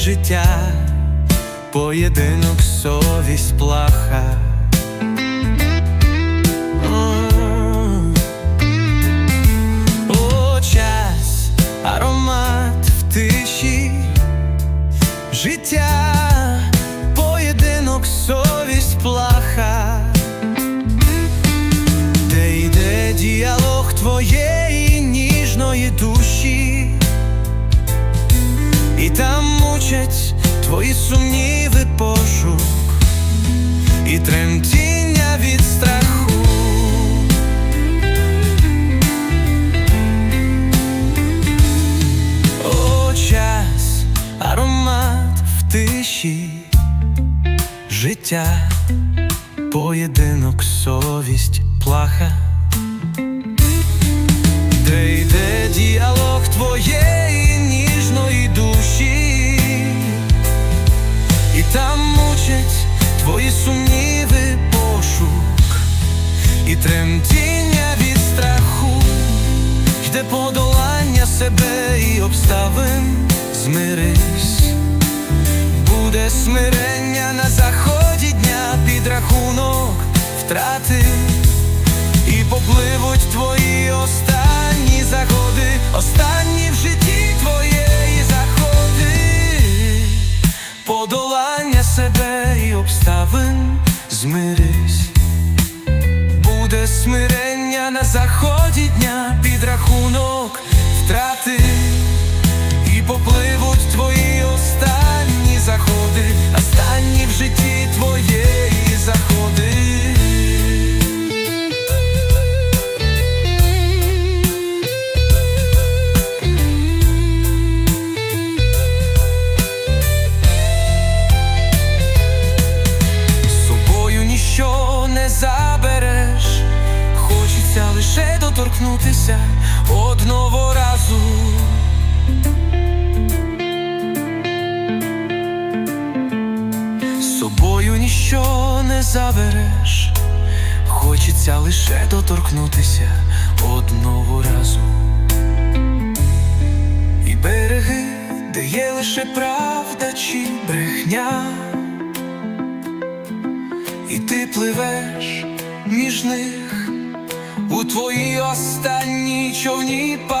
життя, поєдинок совість плаха. Там мучать твої сумніви пошук і тремтіння від страху. О, час, аромат в тиші, життя, поєдинок, совість, плаха, тремтіння від страху. Йде подолання себе і обставин, змирись, буде смирення на заході дня, підрахунок втрати, і попливуть твої останні заходи, останні в житті твоєї заході дня, підрахунок. втрати, лише доторкнутися одного разу. З собою ніщо не забереш, хочеться лише доторкнутися одного разу. І береги, де є лише правда чи брехня. І ти пливеш між них у твоїй останній човні паперової